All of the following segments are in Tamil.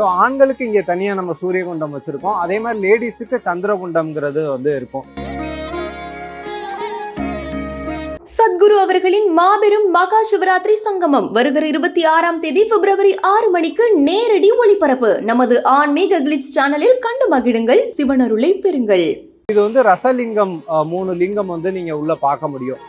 ஸோ ஆண்களுக்கு இங்கே தனியாக நம்ம சூரியகுண்டம் வச்சுருக்கோம். அதே மாதிரி லேடிஸுக்கு சந்திரகுண்டம்ங்கிறது வந்து இருக்கும். சத்குரு அவர்களின் மாபெரும் மகா சிவராத்திரி சங்கமம் வருகிற இருபத்தி ஆறாம் தேதி பிப்ரவரி ஆறு மணிக்கு நேரடி ஒளிபரப்பு. நமது ஆன்மீக கிளிட்ஸ் சேனலில் கண்டு மகிழுங்கள். சிவனருளை பெறுங்கள். இது வந்து ரசலிங்கம் மூணு லிங்கம் வந்து நீங்க உள்ள பார்க்க முடியும்.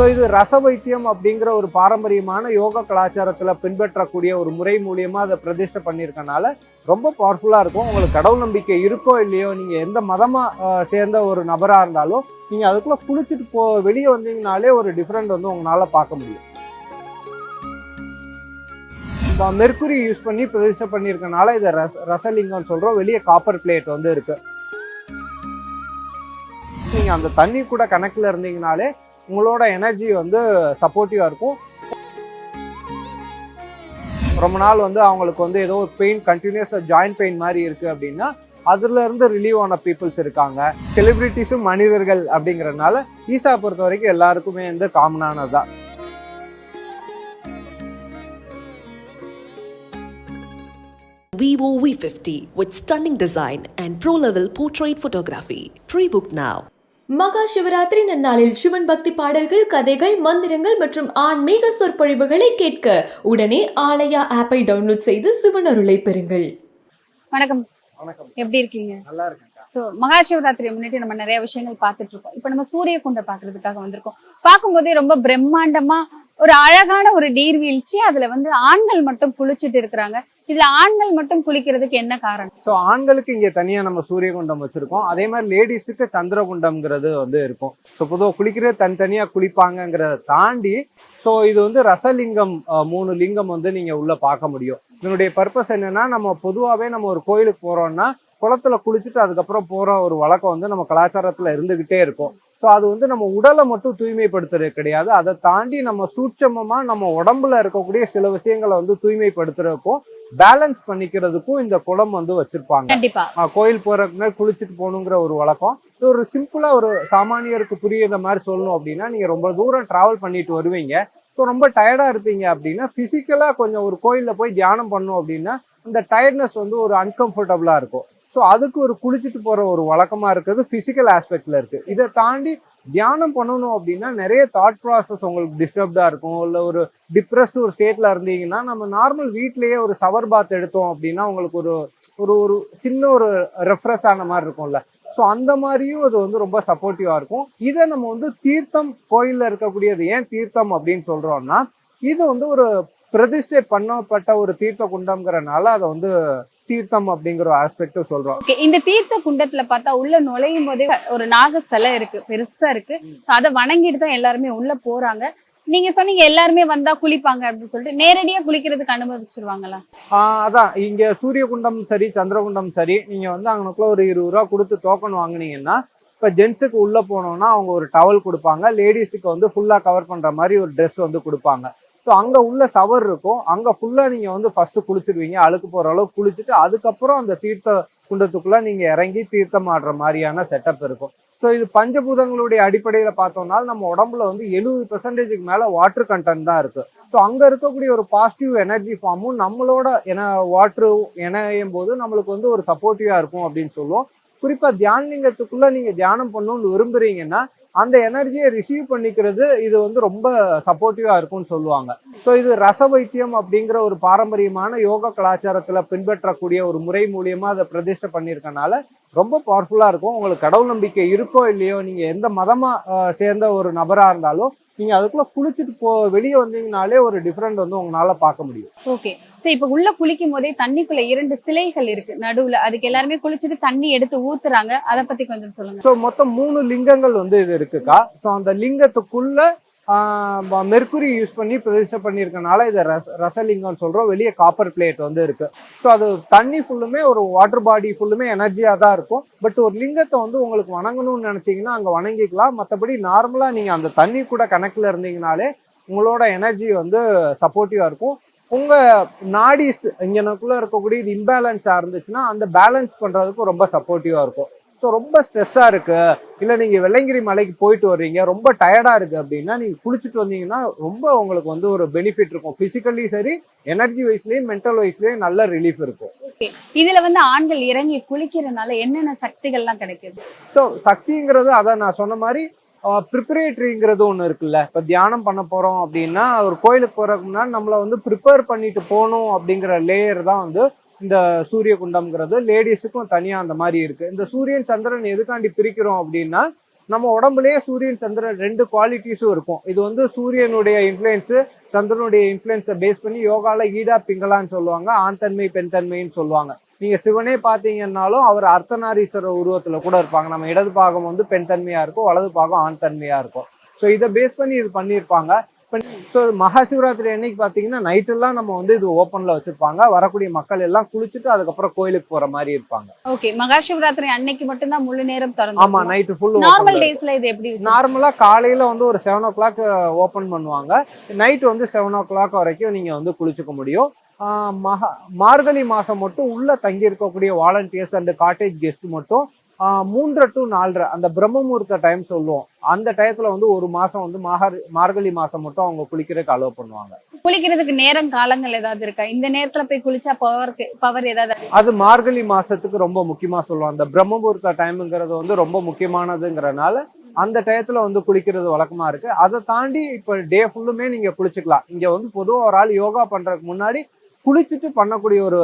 ஸோ இது ரச வைத்தியம் அப்படிங்கிற ஒரு பாரம்பரியமான யோக கலாச்சாரத்தில் பின்பற்றக்கூடிய ஒரு முறை மூலியமாக அதை பிரதிஷ்டை பண்ணியிருக்கனால ரொம்ப பவர்ஃபுல்லாக இருக்கும். உங்களுக்கு கடவுள் நம்பிக்கை இருக்கோ இல்லையோ நீங்கள் எந்த மதமாக சேர்ந்த ஒரு நபராக இருந்தாலும் நீங்கள் அதுக்குள்ளே குளிச்சுட்டு போ வெளியே வந்தீங்கனாலே ஒரு டிஃப்ரெண்ட் வந்து உங்களால் பார்க்க முடியும். மெர்குரி யூஸ் பண்ணி பிரதிஷ்டை பண்ணியிருக்கனால இதை ரச ரசலிங்கம் சொல்கிறோம் வெளியே காப்பர் பிளேட் வந்து இருக்குது நீங்கள் அந்த தண்ணி கூட கணக்கில் இருந்தீங்கனாலே உங்களோட எனர்ஜி வந்து சப்போர்ட்டிவாக இருக்கும் ரொம்ப நாள் வந்து அவங்களுக்கு வந்து ஏதோ ஒரு பெயின் கண்டினியூஸாக ஜாயிண்ட் பெயின் மாதிரி இருக்குது அப்படின்னா அதுலேருந்து ரிலீவ் ஆன பீப்புள்ஸ் இருக்காங்க செலிபிரிட்டிஸும் மனிதர்கள் அப்படிங்கிறனால ஈசா பொறுத்த வரைக்கும் எல்லாருக்குமே வந்து காமனானது தான் Vivo V50 with stunning design and pro-level portrait photography. Pre-book now. மகா சிவராத்திரி நன்னாளில் சிவன் பக்தி பாடல்கள் கதைகள் மந்திரங்கள் மற்றும் ஆன்மீக சொற்பொழிவுகளை கேட்க உடனே ஆலயா ஆப்பை டவுன்லோட் செய்து சிவனருளை பெறுங்கள். வணக்கம். வணக்கம். எப்படி இருக்கீங்க? நல்லா இருக்கேன் சோ மகா சிவராத்திரியை முன்னிட்டு நம்ம நிறைய விஷயங்கள் பார்த்துட்டு இருக்கோம். இப்ப நம்ம சூரிய குண்டம் பாக்குறதுக்காக வந்திருக்கோம். பார்க்கும்போதே ரொம்ப பிரம்மாண்டமா ஒரு அழகான ஒரு நீர்வீழ்ச்சி அதுல வந்து ஆண்கள் மட்டும் குளிச்சுட்டு இருக்கிறாங்க. இதுல ஆண்கள் மட்டும் குளிக்கிறதுக்கு என்ன காரணம்? ஸோ ஆண்களுக்கு இங்கே தனியாக நம்ம சூரியகுண்டம் வச்சுருக்கோம். அதே மாதிரி லேடிஸுக்கு சந்திரகுண்டம்ங்கிறது வந்து இருக்கும். ஸோ பொதுவாக குளிக்கிறது தனித்தனியாக குளிப்பாங்கங்கிறத தாண்டி ஸோ இது வந்து ரசலிங்கம் மூணு லிங்கம் வந்து நீங்கள் உள்ளே பார்க்க முடியும். இதனுடைய பர்பஸ் என்னன்னா நம்ம பொதுவாகவே நம்ம ஒரு கோயிலுக்கு போறோம்னா குளத்துல குளிச்சுட்டு அதுக்கப்புறம் போகிற ஒரு வழக்கம் வந்து நம்ம கலாச்சாரத்தில் இருந்துக்கிட்டே இருக்கும். ஸோ அது வந்து நம்ம உடலை மட்டும் தூய்மைப்படுத்துறது கிடையாது. அதை தாண்டி நம்ம சூட்சமமாக நம்ம உடம்புல இருக்கக்கூடிய சில விஷயங்களை வந்து தூய்மைப்படுத்துறதுக்கும் பேலன்ஸ் பண்ணிக்கிறதுக்கும் இந்த குளம் வந்து வச்சிருப்பாங்க. கோயில் போறதுக்கு முன்னாடி குளிச்சுட்டு போகணுங்கிற ஒரு வழக்கம். ஸோ ஒரு சிம்பிளா ஒரு சாமானியருக்கு புரியுற மாதிரி சொல்லணும் அப்படின்னா நீங்க ரொம்ப தூரம் டிராவல் பண்ணிட்டு வருவீங்க. ஸோ ரொம்ப டயர்டா இருப்பீங்க அப்படின்னா பிசிக்கலா கொஞ்சம் ஒரு கோயில்ல போய் தியானம் பண்ணோம் அப்படின்னா அந்த டயர்ட்னஸ் வந்து ஒரு அன்கம்ஃபர்டபுளா இருக்கும். ஸோ அதுக்கு ஒரு குளிச்சுட்டு போகிற ஒரு வழக்கமாக இருக்கிறது ஃபிசிக்கல் ஆஸ்பெக்டில் இருக்குது இதை தாண்டி தியானம் பண்ணணும் அப்படின்னா நிறைய தாட் ப்ராசஸ் உங்களுக்கு டிஸ்டர்ப்டாக இருக்கும். இல்லை ஒரு டிப்ரெஸ்ட் ஒரு ஸ்டேட்டில் இருந்தீங்கன்னா நம்ம நார்மல் வீட்லேயே ஒரு சவர் பாத் எடுத்தோம் அப்படின்னா உங்களுக்கு ஒரு ஒரு ஒரு சின்ன ஒரு ரெஃப்ரெஷ் ஆன மாதிரி இருக்கும்ல. ஸோ அந்த மாதிரியும் அது வந்து ரொம்ப சப்போர்ட்டிவாக இருக்கும். இதை நம்ம வந்து தீர்த்தம் கோயிலில் இருக்கக்கூடியது ஏன் தீர்த்தம் அப்படின்னு சொல்கிறோம்னா இது வந்து ஒரு பிரதிஷ்டை பண்ணப்பட்ட ஒரு தீர்த்த குண்டம்ங்கிறனால அதை வந்து தீர்த்தம் அப்படிங்கிற ஒரு ஆஸ்பெக்ட் சொல்றோம். ஓகே இந்த தீர்த்த குண்டத்துல பார்த்தா உள்ள நுழையும் போதே ஒரு நாக சிலை இருக்கு பெருசா இருக்கு. அதை வணங்கிட்டு தான் எல்லாருமே உள்ள போறாங்க. நீங்க சொன்னீங்க எல்லாருமே வந்தா குளிப்பாங்க அப்படின்னு சொல்லிட்டு நேரடியா குளிக்கிறதுக்கு அனுமதிச்சிருவாங்களா? அதான். இங்க சூரியகுண்டம் சரி சந்திரகுண்டம் சரி நீங்க வந்து அங்கனுக்குள்ள ஒரு இருபது ரூபா கொடுத்து டோக்கன் வாங்குனீங்கன்னா இப்ப ஜென்ஸுக்கு உள்ள போனோம்னா அவங்க ஒரு டவல் கொடுப்பாங்க. லேடிஸுக்கு வந்து ஃபுல்லா கவர் பண்ற மாதிரி ஒரு ட்ரெஸ் வந்து கொடுப்பாங்க. ஸோ அங்கே உள்ள சவர் இருக்கும். அங்கே ஃபுல்லாக நீங்கள் வந்து ஃபஸ்ட்டு குளிச்சிருவீங்க. அழுக்கு போகிற அளவுக்கு குளிச்சுட்டு அதுக்கப்புறம் அந்த தீர்த்த குண்டத்துக்குள்ளே நீங்கள் இறங்கி தீர்த்தம் ஆடுற மாதிரியான செட்டப் இருக்கும். ஸோ இது பஞ்சபூதங்களுடைய அடிப்படையில் பார்த்தோம்னா நம்ம உடம்புல வந்து எழுபது பெர்சன்டேஜுக்கு மேலே வாட்டர் கண்டென்ட் தான் இருக்குது ஸோ அங்கே இருக்கக்கூடிய ஒரு பாசிட்டிவ் எனர்ஜி ஃபார்மும் நம்மளோட என வாட்ரு இணையும் போது நம்மளுக்கு வந்து ஒரு சப்போர்ட்டிவாக இருக்கும் அப்படின்னு சொல்லுவோம். குறிப்பாக தியானலிங்கத்துக்குள்ளே நீங்கள் தியானம் பண்ணணும்னு விரும்புகிறீங்கன்னா அந்த எனர்ஜியை ரிசீவ் பண்ணிக்கிறது இது வந்து ரொம்ப சப்போர்ட்டிவாக இருக்கும்னு சொல்லுவாங்க. ஸோ இது ரச வைத்தியம் அப்படிங்கிற ஒரு பாரம்பரியமான யோக கலாச்சாரத்தில் பின்பற்றக்கூடிய ஒரு முறை மூலியமாக அதை பிரதிஷ்டை பண்ணியிருக்கனால ரொம்ப பவர்ஃபுல்லாக இருக்கும். உங்களுக்கு கடவுள் நம்பிக்கை இருக்கோ இல்லையோ நீங்கள் எந்த மதமாக சேர்ந்த ஒரு நபராக இருந்தாலும் நீங்க அதுக்குள்ள குளிச்சுட்டு போ வெளியே வந்தீங்கனாலே ஒரு டிஃப்ரெண்ட் வந்து உங்களால பார்க்க முடியும். ஓகே சரி இப்ப உள்ள குளிக்கும் போதே தண்ணிக்குள்ள இரண்டு சிலைகள் இருக்கு. நடுவுல அதுக்கு எல்லாருமே குளிச்சுட்டு தண்ணி எடுத்து ஊத்துறாங்க. அத பத்தி கொஞ்சம் சொல்லுங்க. ஸோ மொத்தம் மூணு லிங்கங்கள் வந்து இது இருக்குக்கா. ஸோ அந்த லிங்கத்துக்குள்ள மெர்குரி யூஸ் பண்ணி பிரதிஷ்டை பண்ணியிருக்கனால இதை ரச ரசலிங்கம்னு சொல்கிறோம் வெளியே காப்பர் பிளேட் வந்து இருக்குது ஸோ அது தண்ணி ஃபுல்லுமே ஒரு வாட்டர் பாடி ஃபுல்லுமே எனர்ஜியாக தான் இருக்கும். பட் ஒரு லிங்கத்தை வந்து உங்களுக்கு வணங்கணும்னு நினச்சிங்கன்னா அங்கே வணங்கிக்கலாம். மற்றபடி நார்மலாக நீங்கள் அந்த தண்ணி கூட கணக்கில் இருந்தீங்கனாலே உங்களோட எனர்ஜி வந்து சப்போர்ட்டிவாக இருக்கும். உங்கள் நாடிஸ் இங்கனக்குள்ளே இருக்கக்கூடிய இது இம்பேலன்ஸா இருந்துச்சுன்னா அந்த பேலன்ஸ் பண்ணுறதுக்கு ரொம்ப சப்போர்ட்டிவாக இருக்கும். ஸோ ரொம்ப ஸ்ட்ரெஸ்ஸா இருக்கு. இல்ல நீங்க வெள்ளங்கிரி மலைக்கு போயிட்டு வர்றீங்க. ரொம்ப டயர்டா இருக்கு அப்படின்னா நீங்க குளிச்சுட்டு வந்தீங்கன்னா ரொம்ப உங்களுக்கு வந்து ஒரு பெனிஃபிட் இருக்கும். பிசிக்கலி சரி எனர்ஜி வைஸ்லயும் மென்டல் வைஸ்லயும் நல்ல ரிலீஃப் இருக்கும். இதுல வந்து ஆண்கள் இறங்கி குளிக்கிறதுனால என்னென்ன சக்திகள்லாம் கிடைக்குது? ஸோ சக்திங்கிறது அதான் நான் சொன்ன மாதிரி ப்ரிப்பரேட்டரிங்கிறது ஒன்று இருக்குல்ல. இப்போ தியானம் பண்ண போகிறோம் அப்படின்னா ஒரு கோயிலுக்கு போகிறதுக்கு முன்னாடி நம்மளை வந்து ப்ரிப்பேர் பண்ணிட்டு போகணும் அப்படிங்கிற லேயர் தான் வந்து இந்த சூரிய குண்டம்ங்கிறது லேடிஸுக்கும் தனியாக அந்த மாதிரி இருக்கு. இந்த சூரியன் சந்திரன் எதுக்காண்டி பிரிக்கிறோம் அப்படின்னா நம்ம உடம்புலேயே சூரியன் சந்திரன் ரெண்டு குவாலிட்டிஸும் இருக்கும். இது வந்து சூரியனுடைய இன்ஃப்ளூயன்ஸு சந்திரனுடைய இன்ஃப்ளூயன்ஸை பேஸ் பண்ணி யோகால ஈடா பிங்களான்னு சொல்லுவாங்க. ஆண் தன்மை பெண் தன்மைன்னு சொல்லுவாங்க. நீங்க சிவனே பார்த்தீங்கன்னாலும் அவர் அர்த்தநாரீஸ்வரர் உருவத்துல கூட இருப்பாங்க. நம்ம இடது பாகம் வந்து பெண் தன்மையா இருக்கும் வலது பாகம் ஆண் தன்மையா இருக்கும். ஸோ இதை பேஸ் பண்ணி இது பண்ணியிருப்பாங்க. ஸோ மகா சிவராத்திரி அன்னைக்கு பார்த்தீங்கன்னா நைட்டெல்லாம் நம்ம வந்து இது ஓப்பன்ல வச்சிருப்பாங்க. வரக்கூடிய மக்கள் எல்லாம் குளிச்சுட்டு அதுக்கப்புறம் கோயிலுக்கு போற மாதிரி இருப்பாங்க. ஓகே மகா சிவராத்திரி அன்னைக்கு மட்டும்தான் முழு நேரம் திறந்து நைட்டு ஃபுல் நார்மல் டேஸ்ல இது எப்படி வச்சிருக்காங்க? நார்மலா காலையில வந்து ஒரு செவன் ஓ கிளாக் ஓப்பன் பண்ணுவாங்க. நைட் வந்து செவன் ஓ கிளாக் வரைக்கும் நீங்க வந்து குளிச்சுக்க முடியும். மகா மார்கழி மாசம் மட்டும் உள்ள தங்கி இருக்கக்கூடிய வாலண்டியர்ஸ் அண்ட் காட்டேஜ் கெஸ்ட் மட்டும் மூன்றரை டு நாலரை அந்த பிரம்ம முகூர்த்த டைம் சொல்லுவோம். அந்த டயத்துல வந்து ஒரு மாசம் வந்து மாகாரி மார்கழி மாசம் மட்டும் அவங்க குளிக்கிறதுக்கு அலோவ் பண்ணுவாங்க. குளிக்கிறதுக்கு நேரம் காலங்கள் ஏதாவது இருக்கா? இந்த நேரத்துல போய் குளிச்சா பவர் பவர் ஏதாவது? அது மார்கழி மாசத்துக்கு ரொம்ப முக்கியமா சொல்லுவோம் அந்த பிரம்ம முகூர்த்த டைம்ங்கிறது வந்து ரொம்ப முக்கியமானதுங்கிறனால அந்த டயத்துல வந்து குளிக்கிறது வழக்கமா இருக்கு. அதை தாண்டி இப்ப டே ஃபுல்லுமே நீங்க குளிச்சுக்கலாம். இங்க வந்து பொதுவா ஒரு ஆள் யோகா பண்றதுக்கு முன்னாடி குளிச்சுட்டு பண்ணக்கூடிய ஒரு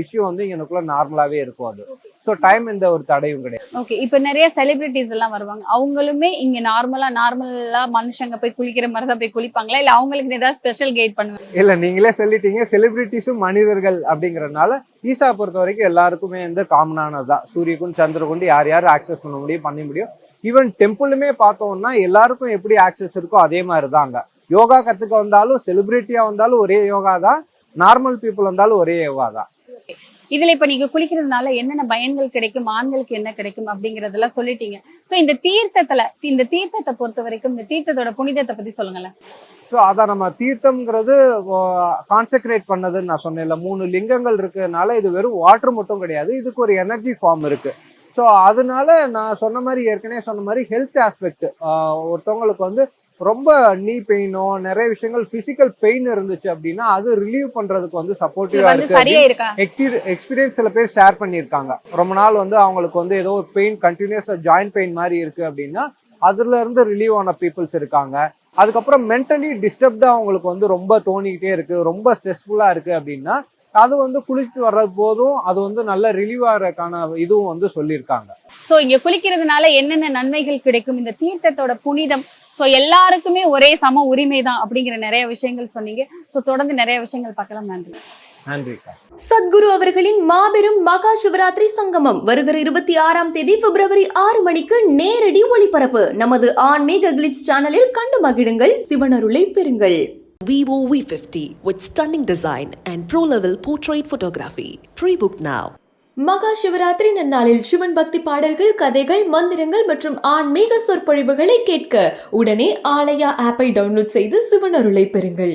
விஷயம் வந்து இங்கனுக்குள்ள நார்மலாவே இருக்கும் அது. ஸோ டைம் எந்த ஒரு தடையும் கிடையாது. ஓகே இப்ப நிறைய செலிபிரிட்டிஸ் எல்லாம் வருவாங்க. அவங்களுமே இங்க நார்மலா நார்மலா மனுஷங்க போய் குளிக்கிற மாதிரி தான் போய் குளிப்பாங்களா? இல்ல அவங்களுக்கு ஏதாவது ஸ்பெஷல் கைட் பண்ணுவாங்க இல்ல நீங்களே சொல்லிட்டீங்க. செலிபிரிட்டிஸும் மனிதர்கள் அப்படிங்கறதுனால ஈசா பொறுத்த வரைக்கும் எல்லாருக்குமே வந்து காமனானது தான். சூரியகுண்ட் சந்திரகுண்டு யார் யார் ஆக்சஸ் பண்ண முடியும் பண்ண முடியும். ஈவன் டெம்பிளுமே பார்த்தோம்னா எல்லாருக்கும் எப்படி ஆக்சஸ் இருக்கோ அதே மாதிரி தாங்க யோகா கத்துக்க வந்தாலும் செலிபிரிட்டியா வந்தாலும் ஒரே யோகா தான். நார்மல் பீப்புள் வந்தாலும் ஒரே யோகா தான். இதுல இப்ப நீங்க குளிக்கிறதுனால என்னென்ன பயன்கள் கிடைக்கும் ஆண்களுக்கு என்ன கிடைக்கும் அப்படிங்கறதெல்லாம் சொல்லிட்டீங்க. சோ இந்த தீர்த்தத்துல இந்த தீர்த்தத்தை பொறுத்த வரைக்கும் இந்த தீர்த்தத்தோட புனிதத்தை பத்தி சொல்லுங்களேன். ஸோ அதான் நம்ம தீர்த்தம்ங்கிறது கான்சென்ட்ரேட் பண்ணதுன்னு நான் சொன்னேன்ல. மூணு லிங்கங்கள் இருக்கிறதுனால இது வெறும் வாட்டர் மட்டும் கிடையாது. இதுக்கு ஒரு எனர்ஜி ஃபார்ம் இருக்கு. ஸோ அதனால நான் சொன்ன மாதிரி ஏற்கனவே சொன்ன மாதிரி ஹெல்த் ஆஸ்பெக்ட் ஒருத்தவங்களுக்கு வந்து ரொம்ப நீ பெயினோ நிறைய விஷயங்கள் பிசிக்கல் பெயின் இருந்துச்சு அப்படின்னா அது ரிலீவ் பண்றதுக்கு வந்து சப்போர்ட்டிவா இருக்கு எக்ஸ்பீரியன்ஸ் சில பேர் ஷேர் பண்ணியிருக்காங்க. ரொம்ப நாள் வந்து அவங்களுக்கு வந்து ஏதோ ஒரு பெயின் கண்டினியூஸ் ஜாயிண்ட் பெயின் மாதிரி இருக்கு அப்படின்னா அதுல இருந்து ரிலீவ் ஆன பீப்புள்ஸ் இருக்காங்க. அதுக்கப்புறம் மென்டலி டிஸ்டர்ப்டா அவங்களுக்கு வந்து ரொம்ப தோணிக்கிட்டே இருக்கு. ரொம்ப ஸ்ட்ரெஸ்ஃபுல்லா இருக்கு அப்படின்னா அது வந்து குளிச்சுட்டு வர்றது போதும் அது வந்து நல்ல ரிலீவ் ஆகிறதுக்கான இதுவும் வந்து சொல்லியிருக்காங்க. சோ இங்க குளிக்கிறதுனால என்னென்ன நன்மைகள் கிடைக்கும்? இந்த தீர்த்தத்தோட புனிதம். சோ எல்லாருக்குமே ஒரே சம உரிமை தான் அப்படிங்கிற நிறைய விஷயங்கள் சொன்னீங்க. சோ தொடர்ந்து நிறைய விஷயங்கள் பார்க்கலாம். நன்றி. நன்றிக்கா சத்குரு அவர்களின் மாபெரும் மகா சிவராத்திரி சங்கமம் வருகிற இருபத்தி ஆறாம் தேதி பிப்ரவரி ஆறு மணிக்கு நேரடி ஒளிபரப்பு. நமது ஆன்மீக கிளிட்ஸ் சேனலில் கண்டு மகிழுங்கள். சிவனருளை பெறுங்கள். Vivo V50 with stunning design and pro level portrait photography. Pre book now. மகா சிவராத்திரி நன்னாளில் சிவன் பக்தி பாடல்கள் கதைகள் மந்திரங்கள் மற்றும் ஆன்மீக சொற்பொழிவுகளை கேட்க உடனே ஆலயா ஆப்பை டவுன்லோட் செய்து சிவனருளை பெறுங்கள்